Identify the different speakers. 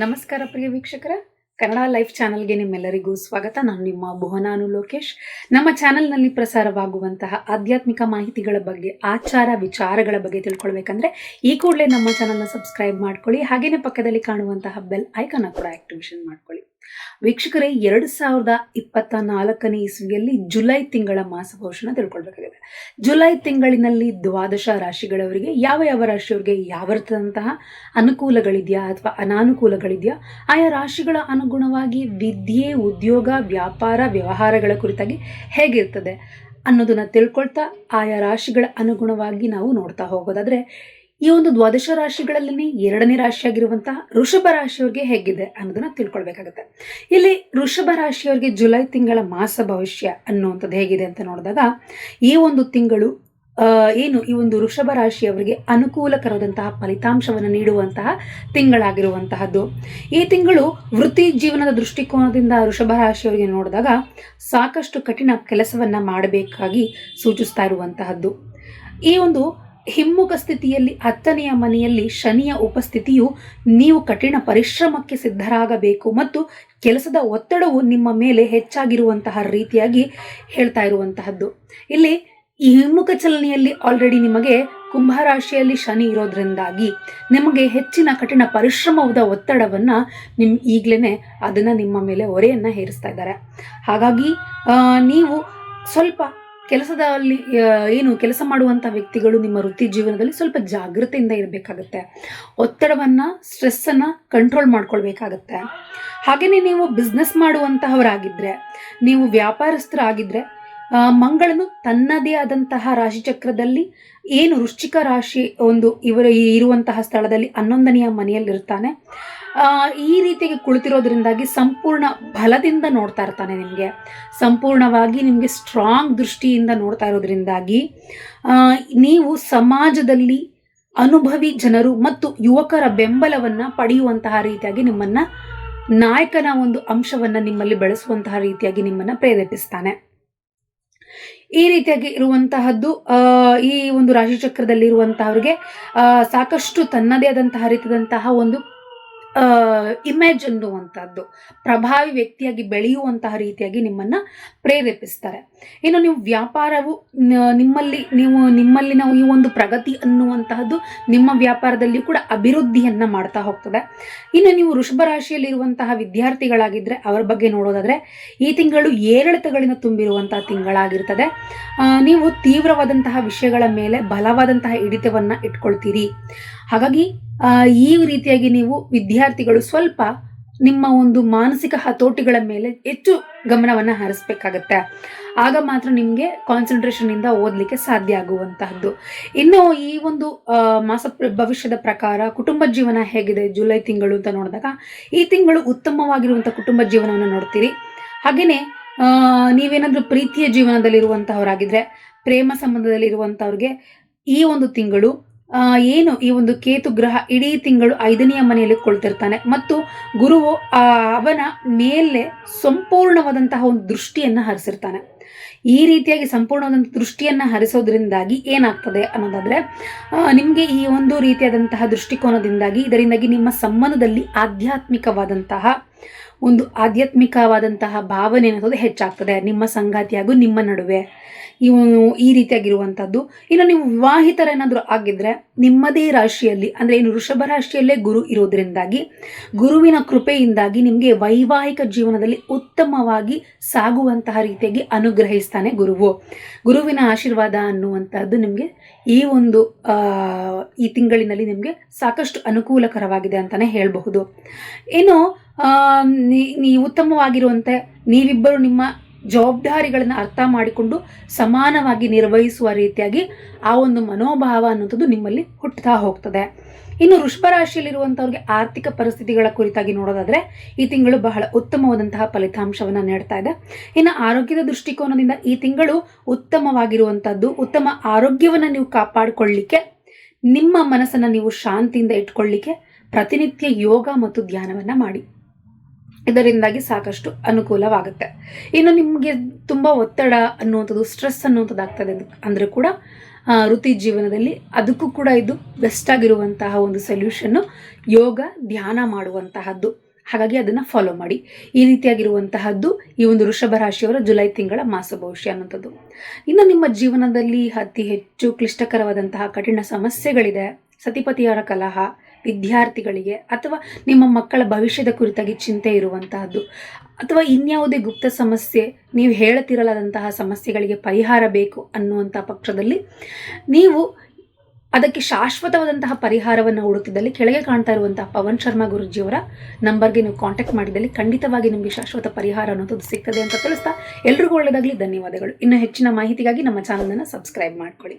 Speaker 1: ನಮಸ್ಕಾರ ಪ್ರಿಯ ವೀಕ್ಷಕರ. ಕನ್ನಡ ಲೈಫ್ ಚಾನೆಲ್ಗೆ ನಿಮ್ಮೆಲ್ಲರಿಗೂ ಸ್ವಾಗತ. ನಾನು ನಿಮ್ಮ ಭುವನಾನು ಲೋಕೇಶ್. ನಮ್ಮ ಚಾನೆಲ್ನಲ್ಲಿ ಪ್ರಸಾರವಾಗುವಂತಹ ಆಧ್ಯಾತ್ಮಿಕ ಮಾಹಿತಿಗಳ ಬಗ್ಗೆ, ಆಚಾರ ವಿಚಾರಗಳ ಬಗ್ಗೆ ತಿಳ್ಕೊಳ್ಬೇಕಂದ್ರೆ ಈ ಕೂಡಲೇ ನಮ್ಮ ಚಾನಲ್ನ ಸಬ್ಸ್ಕ್ರೈಬ್ ಮಾಡ್ಕೊಳ್ಳಿ. ಹಾಗೇನೆ ಪಕ್ಕದಲ್ಲಿ ಕಾಣುವಂತಹ ಬೆಲ್ ಐಕನ್ನ ಕೂಡ ಆಕ್ಟಿವೇಶನ್ ಮಾಡ್ಕೊಳ್ಳಿ. ವೀಕ್ಷಕರೇ, ಎರಡು ಸಾವಿರದ ಇಪ್ಪತ್ತ ನಾಲ್ಕನೇ ಇಸ್ವಿಯಲ್ಲಿ ಜುಲೈ ತಿಂಗಳ ಮಾಸ ಭವಿಷ್ಯನ ತಿಳ್ಕೊಳ್ಬೇಕಾಗಿದೆ. ಜುಲೈ ತಿಂಗಳಿನಲ್ಲಿ ದ್ವಾದಶ ರಾಶಿಗಳವರಿಗೆ ಯಾವ ಯಾವ ರಾಶಿಯವರಿಗೆ ಯಾವ ರೀತಿಯಾದಂತಹ ಅನುಕೂಲಗಳಿದೆಯಾ ಅಥವಾ ಅನಾನುಕೂಲಗಳಿದೆಯಾ, ಆಯಾ ರಾಶಿಗಳ ಅನುಗುಣವಾಗಿ ವಿದ್ಯೆ, ಉದ್ಯೋಗ, ವ್ಯಾಪಾರ, ವ್ಯವಹಾರಗಳ ಕುರಿತಾಗಿ ಹೇಗಿರ್ತದೆ ಅನ್ನೋದನ್ನು ತಿಳ್ಕೊಳ್ತಾ ಆಯಾ ರಾಶಿಗಳ ಅನುಗುಣವಾಗಿ ನಾವು ನೋಡ್ತಾ ಹೋಗೋದಾದ್ರೆ ಈ ಒಂದು ದ್ವಾದಶ ರಾಶಿಗಳಲ್ಲಿ ಎರಡನೇ ರಾಶಿಯಾಗಿರುವಂತಹ ಋಷಭ ರಾಶಿಯವರಿಗೆ ಹೇಗಿದೆ ಅನ್ನೋದನ್ನ ತಿಳ್ಕೊಳ್ಬೇಕಾಗತ್ತೆ. ಇಲ್ಲಿ ಋಷಭ ರಾಶಿಯವರಿಗೆ ಜುಲೈ ತಿಂಗಳ ಮಾಸ ಭವಿಷ್ಯ ಅನ್ನುವಂಥದ್ದು ಹೇಗಿದೆ ಅಂತ ನೋಡಿದಾಗ, ಈ ಒಂದು ತಿಂಗಳು ಏನು ಈ ಒಂದು ಋಷಭ ರಾಶಿಯವರಿಗೆ ಅನುಕೂಲಕರವಾದಂತಹ ಫಲಿತಾಂಶವನ್ನು ನೀಡುವಂತಹ ತಿಂಗಳಾಗಿರುವಂತಹದ್ದು. ಈ ತಿಂಗಳು ವೃತ್ತಿ ಜೀವನದ ದೃಷ್ಟಿಕೋನದಿಂದ ಋಷಭ ರಾಶಿಯವರಿಗೆ ನೋಡಿದಾಗ ಸಾಕಷ್ಟು ಕಠಿಣ ಕೆಲಸವನ್ನ ಮಾಡಬೇಕಾಗಿ ಸೂಚಿಸ್ತಾ ಇರುವಂತಹದ್ದು. ಈ ಒಂದು ಹಿಮ್ಮುಖ ಸ್ಥಿತಿಯಲ್ಲಿ ಹತ್ತನೆಯ ಮನೆಯಲ್ಲಿ ಶನಿಯ ಉಪಸ್ಥಿತಿಯು ನೀವು ಕಠಿಣ ಪರಿಶ್ರಮಕ್ಕೆ ಸಿದ್ಧರಾಗಬೇಕು ಮತ್ತು ಕೆಲಸದ ಒತ್ತಡವು ನಿಮ್ಮ ಮೇಲೆ ಹೆಚ್ಚಾಗಿರುವಂತಹ ರೀತಿಯಾಗಿ ಹೇಳ್ತಾ ಇರುವಂತಹದ್ದು. ಇಲ್ಲಿ ಈ ಹಿಮ್ಮುಖ ಚಲನೆಯಲ್ಲಿ ಆಲ್ರೆಡಿ ನಿಮಗೆ ಕುಂಭರಾಶಿಯಲ್ಲಿ ಶನಿ ಇರೋದ್ರಿಂದಾಗಿ ನಿಮಗೆ ಹೆಚ್ಚಿನ ಕಠಿಣ ಪರಿಶ್ರಮದ ಒತ್ತಡವನ್ನ ನಿಮ್ ಈಗಲೇ ಅದನ್ನ ನಿಮ್ಮ ಮೇಲೆ ಹೊರೆಯನ್ನ ಹೇರಿಸ್ತಾ ಇದ್ದಾರೆ. ಹಾಗಾಗಿ ನೀವು ಸ್ವಲ್ಪ ಕೆಲಸದಲ್ಲಿ ಏನು ಕೆಲಸ ಮಾಡುವಂಥ ವ್ಯಕ್ತಿಗಳು ನಿಮ್ಮ ವೃತ್ತಿ ಜೀವನದಲ್ಲಿ ಸ್ವಲ್ಪ ಜಾಗೃತೆಯಿಂದ ಇರಬೇಕಾಗತ್ತೆ. ಒತ್ತಡವನ್ನು, ಸ್ಟ್ರೆಸ್ಸನ್ನು ಕಂಟ್ರೋಲ್ ಮಾಡ್ಕೊಳ್ಬೇಕಾಗತ್ತೆ. ಹಾಗೆಯೇ ನೀವು ಬಿಸ್ನೆಸ್ ಮಾಡುವಂತಹವರಾಗಿದ್ದರೆ ನೀವು ವ್ಯಾಪಾರಸ್ಥರಾಗಿದ್ದರೆ ಮಂಗಳನು ತನ್ನದೇ ಆದಂತಹ ರಾಶಿಚಕ್ರದಲ್ಲಿ ಏನು ವೃಶ್ಚಿಕ ರಾಶಿ ಒಂದು ಇವರು ಇರುವಂತಹ ಸ್ಥಳದಲ್ಲಿ ಹನ್ನೊಂದನೆಯ ಮನೆಯಲ್ಲಿರ್ತಾನೆ. ಈ ರೀತಿಯಾಗಿ ಕುಳಿತಿರೋದ್ರಿಂದಾಗಿ ಸಂಪೂರ್ಣ ಬಲದಿಂದ ನೋಡ್ತಾ ಇರ್ತಾನೆ ನಿಮಗೆ. ಸಂಪೂರ್ಣವಾಗಿ ನಿಮಗೆ ಸ್ಟ್ರಾಂಗ್ ದೃಷ್ಟಿಯಿಂದ ನೋಡ್ತಾ ಇರೋದ್ರಿಂದಾಗಿ ನೀವು ಸಮಾಜದಲ್ಲಿ ಅನುಭವಿ ಜನರು ಮತ್ತು ಯುವಕರ ಬೆಂಬಲವನ್ನ ಪಡೆಯುವಂತಹ ರೀತಿಯಾಗಿ ನಿಮ್ಮನ್ನ ನಾಯಕನ ಒಂದು ಅಂಶವನ್ನ ನಿಮ್ಮಲ್ಲಿ ಬೆಳೆಸುವಂತಹ ರೀತಿಯಾಗಿ ನಿಮ್ಮನ್ನ ಪ್ರೇರೇಪಿಸ್ತಾನೆ. ಈ ರೀತಿಯಾಗಿ ಇರುವಂತಹದ್ದು ಈ ಒಂದು ಇರುವಂತಹವ್ರಿಗೆ ಆ, ಸಾಕಷ್ಟು ತನ್ನದೇ ಆದಂತಹ ರೀತಿಯಾದಂತಹ ಒಂದು ಇಮೇಜ್ ಅನ್ನುವಂಥದ್ದು ಪ್ರಭಾವಿ ವ್ಯಕ್ತಿಯಾಗಿ ಬೆಳೆಯುವಂತಹ ರೀತಿಯಾಗಿ ನಿಮ್ಮನ್ನು ಪ್ರೇರೇಪಿಸ್ತಾರೆ. ಇನ್ನು ನೀವು ವ್ಯಾಪಾರವು ನಿಮ್ಮಲ್ಲಿ, ನೀವು ನಿಮ್ಮಲ್ಲಿ ನಾವು ಈ ಒಂದು ಪ್ರಗತಿ ಅನ್ನುವಂತಹದ್ದು ನಿಮ್ಮ ವ್ಯಾಪಾರದಲ್ಲಿ ಕೂಡ ಅಭಿವೃದ್ಧಿಯನ್ನು ಮಾಡ್ತಾ ಹೋಗ್ತದೆ. ಇನ್ನು ನೀವು ವೃಷಭ ವಿದ್ಯಾರ್ಥಿಗಳಾಗಿದ್ದರೆ ಅವರ ಬಗ್ಗೆ ನೋಡೋದಾದರೆ, ಈ ತಿಂಗಳು ಏರಿಳಿತಗಳಿಂದ ತುಂಬಿರುವಂತಹ ತಿಂಗಳಾಗಿರ್ತದೆ. ನೀವು ತೀವ್ರವಾದಂತಹ ವಿಷಯಗಳ ಮೇಲೆ ಬಲವಾದಂತಹ ಹಿಡಿತವನ್ನು ಇಟ್ಕೊಳ್ತೀರಿ. ಹಾಗಾಗಿ ಈ ರೀತಿಯಾಗಿ ನೀವು ವಿದ್ಯಾರ್ಥಿಗಳು ಸ್ವಲ್ಪ ನಿಮ್ಮ ಒಂದು ಮಾನಸಿಕ ಹತೋಟಿಗಳ ಮೇಲೆ ಹೆಚ್ಚು ಗಮನವನ್ನು ಹರಿಸ್ಬೇಕಾಗತ್ತೆ. ಆಗ ಮಾತ್ರ ನಿಮಗೆ ಕಾನ್ಸಂಟ್ರೇಷನಿಂದ ಓದಲಿಕ್ಕೆ ಸಾಧ್ಯ ಆಗುವಂತಹದ್ದು. ಇನ್ನು ಈ ಒಂದು ಮಾಸ ಭವಿಷ್ಯದ ಪ್ರಕಾರ ಕುಟುಂಬ ಜೀವನ ಹೇಗಿದೆ ಜುಲೈ ತಿಂಗಳು ಅಂತ ನೋಡಿದಾಗ, ಈ ತಿಂಗಳು ಉತ್ತಮವಾಗಿರುವಂಥ ಕುಟುಂಬ ಜೀವನವನ್ನು ನೋಡ್ತೀರಿ. ಹಾಗೆಯೇ ನೀವೇನಾದರೂ ಪ್ರೀತಿಯ ಜೀವನದಲ್ಲಿರುವಂತಹವರಾಗಿದ್ರೆ, ಪ್ರೇಮ ಸಂಬಂಧದಲ್ಲಿರುವಂಥವ್ರಿಗೆ ಈ ಒಂದು ತಿಂಗಳು ಏನು ಈ ಒಂದು ಕೇತು ಗ್ರಹ ಇಡೀ ತಿಂಗಳು ಐದನೆಯ ಮನೆಯಲ್ಲಿ ಕೊಳ್ತಿರ್ತಾನೆ. ಮತ್ತು ಗುರುವು ಅವನ ಮೇಲೆ ಸಂಪೂರ್ಣವಾದಂತಹ ಒಂದು ದೃಷ್ಟಿಯನ್ನ ಹರಿಸಿರ್ತಾನೆ. ಈ ರೀತಿಯಾಗಿ ಸಂಪೂರ್ಣವಾದಂಥ ದೃಷ್ಟಿಯನ್ನ ಹರಿಸೋದ್ರಿಂದಾಗಿ ಏನಾಗ್ತದೆ ಅನ್ನೋದಾದ್ರೆ ನಿಮಗೆ ಈ ಒಂದು ರೀತಿಯಾದಂತಹ ದೃಷ್ಟಿಕೋನದಿಂದಾಗಿ, ಇದರಿಂದಾಗಿ ನಿಮ್ಮ ಸಂಬಂಧದಲ್ಲಿ ಆಧ್ಯಾತ್ಮಿಕವಾದಂತಹ ಒಂದು ಆಧ್ಯಾತ್ಮಿಕವಾದಂತಹ ಭಾವನೆ ಅನ್ನೋದು ಹೆಚ್ಚಾಗ್ತದೆ. ನಿಮ್ಮ ಸಂಗಾತಿ ಹಾಗೂ ನಿಮ್ಮ ನಡುವೆ. ಇವನು ಈ ರೀತಿಯಾಗಿರುವಂಥದ್ದು ಇನ್ನು ನೀವು ವಿವಾಹಿತರೇನಾದರೂ ಆಗಿದ್ದರೆ ನಿಮ್ಮದೇ ರಾಶಿಯಲ್ಲಿ, ಅಂದರೆ ಏನು ವೃಷಭ ರಾಶಿಯಲ್ಲೇ ಗುರು ಇರೋದ್ರಿಂದಾಗಿ, ಗುರುವಿನ ಕೃಪೆಯಿಂದಾಗಿ ನಿಮಗೆ ವೈವಾಹಿಕ ಜೀವನದಲ್ಲಿ ಉತ್ತಮವಾಗಿ ಸಾಗುವಂತಹ ರೀತಿಯಾಗಿ ಅನುಗ್ರಹಿಸ್ತಾನೆ ಗುರುವು. ಗುರುವಿನ ಆಶೀರ್ವಾದ ಅನ್ನುವಂಥದ್ದು ನಿಮಗೆ ಈ ಒಂದು ಈ ತಿಂಗಳಿನಲ್ಲಿ ನಿಮಗೆ ಸಾಕಷ್ಟು ಅನುಕೂಲಕರವಾಗಿದೆ ಅಂತಲೇ ಹೇಳಬಹುದು. ಇನ್ನು ನೀ- ಉತ್ತಮವಾಗಿರುವಂತೆ ನೀವಿಬ್ಬರು ನಿಮ್ಮ ಜವಾಬ್ದಾರಿಗಳನ್ನು ಅರ್ಥ ಮಾಡಿಕೊಂಡು ಸಮಾನವಾಗಿ ನಿರ್ವಹಿಸುವ ರೀತಿಯಾಗಿ ಆ ಒಂದು ಮನೋಭಾವ ಅನ್ನೋಂಥದ್ದು ನಿಮ್ಮಲ್ಲಿ ಹುಟ್ಟುತ್ತಾ ಹೋಗ್ತದೆ. ಇನ್ನು ವೃಷಭ ರಾಶಿಯಲ್ಲಿರುವಂಥವ್ರಿಗೆ ಆರ್ಥಿಕ ಪರಿಸ್ಥಿತಿಗಳ ಕುರಿತಾಗಿ ನೋಡೋದಾದರೆ ಈ ತಿಂಗಳು ಬಹಳ ಉತ್ತಮವಾದಂತಹ ಫಲಿತಾಂಶವನ್ನು ನೀಡ್ತಾ ಇದೆ. ಇನ್ನು ಆರೋಗ್ಯದ ದೃಷ್ಟಿಕೋನದಿಂದ ಈ ತಿಂಗಳು ಉತ್ತಮವಾಗಿರುವಂಥದ್ದು, ಉತ್ತಮ ಆರೋಗ್ಯವನ್ನು ನೀವು ಕಾಪಾಡಿಕೊಳ್ಳಿಕ್ಕೆ, ನಿಮ್ಮ ಮನಸ್ಸನ್ನು ನೀವು ಶಾಂತಿಯಿಂದ ಇಟ್ಕೊಳ್ಳಿಕ್ಕೆ ಪ್ರತಿನಿತ್ಯ ಯೋಗ ಮತ್ತು ಧ್ಯಾನವನ್ನು ಮಾಡಿ. ಇದರಿಂದಾಗಿ ಸಾಕಷ್ಟು ಅನುಕೂಲವಾಗುತ್ತೆ. ಇನ್ನು ನಿಮಗೆ ತುಂಬ ಒತ್ತಡ ಅನ್ನುವಂಥದ್ದು ಸ್ಟ್ರೆಸ್ ಅನ್ನುವಂಥದ್ದು ಆಗ್ತದೆ ಅಂದರೆ ಕೂಡ ವೃತ್ತಿ ಜೀವನದಲ್ಲಿ ಅದಕ್ಕೂ ಕೂಡ ಇದು ಬೆಸ್ಟ್ ಆಗಿರುವಂತಹ ಒಂದು ಸೊಲ್ಯೂಷನ್ನು ಯೋಗ, ಧ್ಯಾನ ಮಾಡುವಂತಹದ್ದು. ಹಾಗಾಗಿ ಅದನ್ನು ಫಾಲೋ ಮಾಡಿ. ಈ ರೀತಿಯಾಗಿರುವಂತಹದ್ದು ಈ ಒಂದು ವೃಷಭ ರಾಶಿಯವರ ಜುಲೈ ತಿಂಗಳ ಮಾಸ ಭವಿಷ್ಯ ಅನ್ನೋಂಥದ್ದು ಇನ್ನು ನಿಮ್ಮ ಜೀವನದಲ್ಲಿ ಅತಿ ಹೆಚ್ಚು ಕ್ಲಿಷ್ಟಕರವಾದಂತಹ ಕಠಿಣ ಸಮಸ್ಯೆಗಳಿದೆ. ಸತಿಪತಿಯವರ ಕಲಹ, ವಿದ್ಯಾರ್ಥಿಗಳಿಗೆ ಅಥವಾ ನಿಮ್ಮ ಮಕ್ಕಳ ಭವಿಷ್ಯದ ಕುರಿತಾಗಿ ಚಿಂತೆ ಇರುವಂತಹದ್ದು. ಅಥವಾ ಇನ್ಯಾವುದೇ ಗುಪ್ತ ಸಮಸ್ಯೆ, ನೀವು ಹೇಳುತ್ತಿರಲಾದಂತಹ ಸಮಸ್ಯೆಗಳಿಗೆ ಪರಿಹಾರ ಬೇಕು ಅನ್ನುವಂಥ ಪಕ್ಷದಲ್ಲಿ ನೀವು ಅದಕ್ಕೆ ಶಾಶ್ವತವಾದಂತಹ ಪರಿಹಾರವನ್ನು ಹುಡುಕಿದಲ್ಲಿ ಕೆಳಗೆ ಕಾಣ್ತಾ ಇರುವಂತಹ ಪವನ್ ಶರ್ಮಾ ಗುರುಜಿಯವರ ನಂಬರ್ಗೆ ನೀವು ಕಾಂಟ್ಯಾಕ್ಟ್ ಮಾಡಿದಲ್ಲಿ ಖಂಡಿತವಾಗಿ ನಿಮಗೆ ಶಾಶ್ವತ ಪರಿಹಾರ ಅನ್ನೋದು ಸಿಗ್ತದೆ ಅಂತ ತಿಳಿಸ್ತಾ ಎಲ್ರಿಗೂ ಒಳ್ಳೆಯದಾಗಲಿ ಧನ್ಯವಾದಗಳು. ಇನ್ನು ಹೆಚ್ಚಿನ ಮಾಹಿತಿಗಾಗಿ ನಮ್ಮ ಚಾನಲನ್ನು ಸಬ್ಸ್ಕ್ರೈಬ್ ಮಾಡ್ಕೊಳ್ಳಿ.